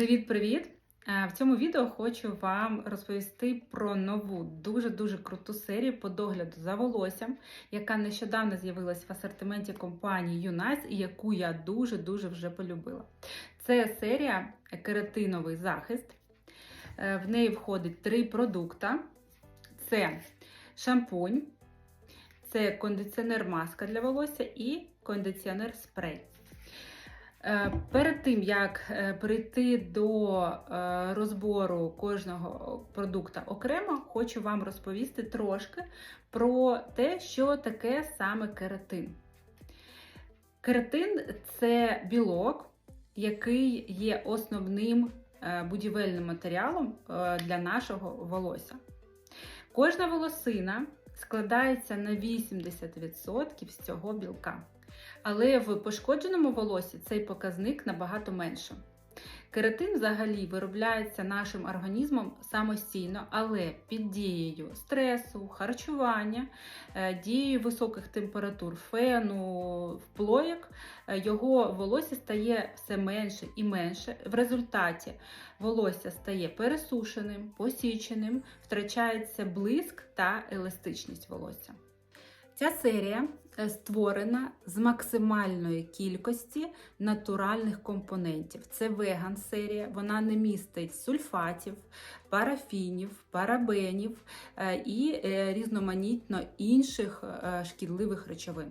Привіт-привіт! Е, В цьому відео хочу вам розповісти про нову дуже-дуже круту серію по догляду за волоссям, яка нещодавно з'явилась в асортименті компанії Unice і яку я дуже-дуже вже полюбила. Це серія кератиновий захист. Е, В неї входить три продукти: це шампунь, це кондиціонер маска для волосся і кондиціонер спрей. Е, Перед тим як е, перейти до е, розбору кожного продукту окремо, хочу вам розповісти трошки про те, що таке саме кератин. Кератин це білок, який є основним будівельним матеріалом для нашого волосся. Кожна волосина складається на 80% з цього білка. Але в пошкодженому волосі цей показник набагато менше. Кератин взагалі виробляється нашим організмом самостійно, але під дією стресу, харчування, дією високих температур, фену, вплоєк, його волосся стає все менше і менше. В результаті волосся стає пересушеним, посіченим, втрачається блиск та еластичність волосся. Ця серія створена з максимальної кількості натуральних компонентів. Це веган серія, вона не містить сульфатів, парафінів, парабенів і різноманітно інших шкідливих речовин.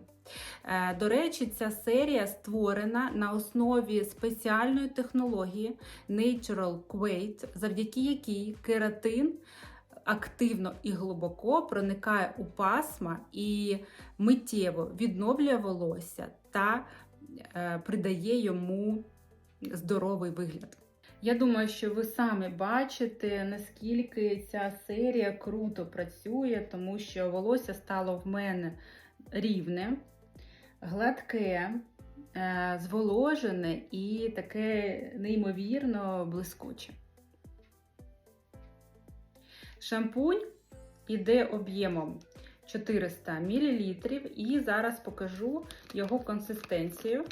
До речі, ця серія створена на основі спеціальної технології Natural Quate, завдяки якій кератин активно і глибоко проникає у пасма і миттєво відновлює волосся та е, придає йому здоровий вигляд. Я думаю, що ви самі бачите, наскільки ця серія круто працює, тому що волосся стало в мене рівне, гладке, е, зволожене і таке неймовірно блискуче. Шампунь іде об'ємом 400 мл, і зараз покажу його консистенцію.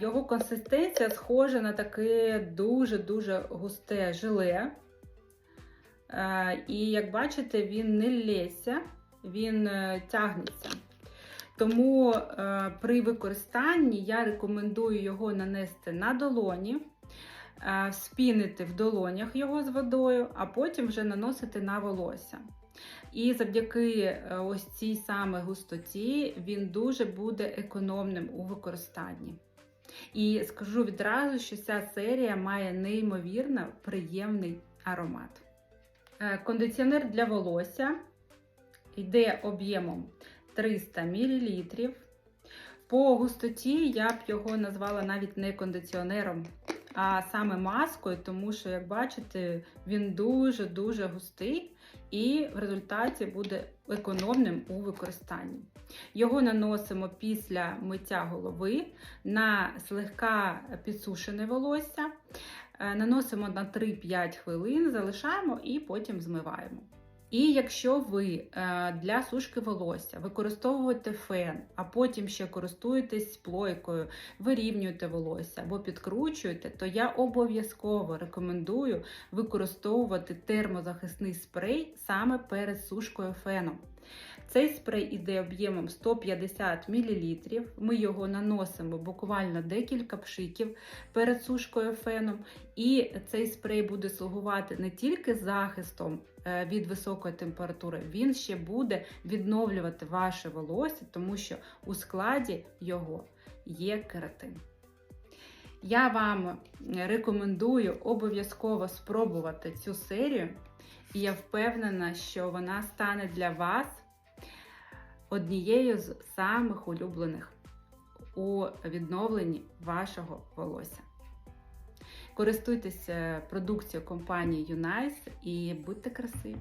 Його консистенція схожа на таке дуже-дуже густе желе. І, як бачите, він не лється, він е, тягнеться. Тому е, при використанні я рекомендую його нанести на долоні. Е, спінити в долонях його з водою, а потім вже наносити на волосся. І завдяки е, ось цій саме густоті він дуже буде економним у використанні. І скажу відразу, що ця серія має неймовірно приємний аромат. Е, кондиціонер для волосся йде об'ємом 300 мл. По густоті я б його назвала навіть не кондиціонером, а саме маскою, тому що, як бачите, він дуже-дуже густий і в результаті буде економним у використанні. Його наносимо після миття голови на слегка підсушене волосся, е, наносимо на 3-5 хвилин, залишаємо і потім змиваємо. І якщо ви е, для сушки волосся використовуєте фен, а потім ще користуєтесь плойкою, вирівнюєте волосся або підкручуєте, то я обов'язково рекомендую використовувати термозахисний спрей саме перед сушкою феном. Цей спрей іде об'ємом 150 мл. Ми його наносимо буквально декілька пшиків перед сушкою феном. І цей спрей буде слугувати не тільки захистом е, від високої температури, він ще буде відновлювати ваше волосся, тому що у складі його є кератин. Я вам рекомендую обов'язково спробувати цю серію, і я впевнена, що вона стане для вас однією з самих улюблених у відновленні вашого волосся. Користуйтесь продукцією компанії Unice і будьте красиві!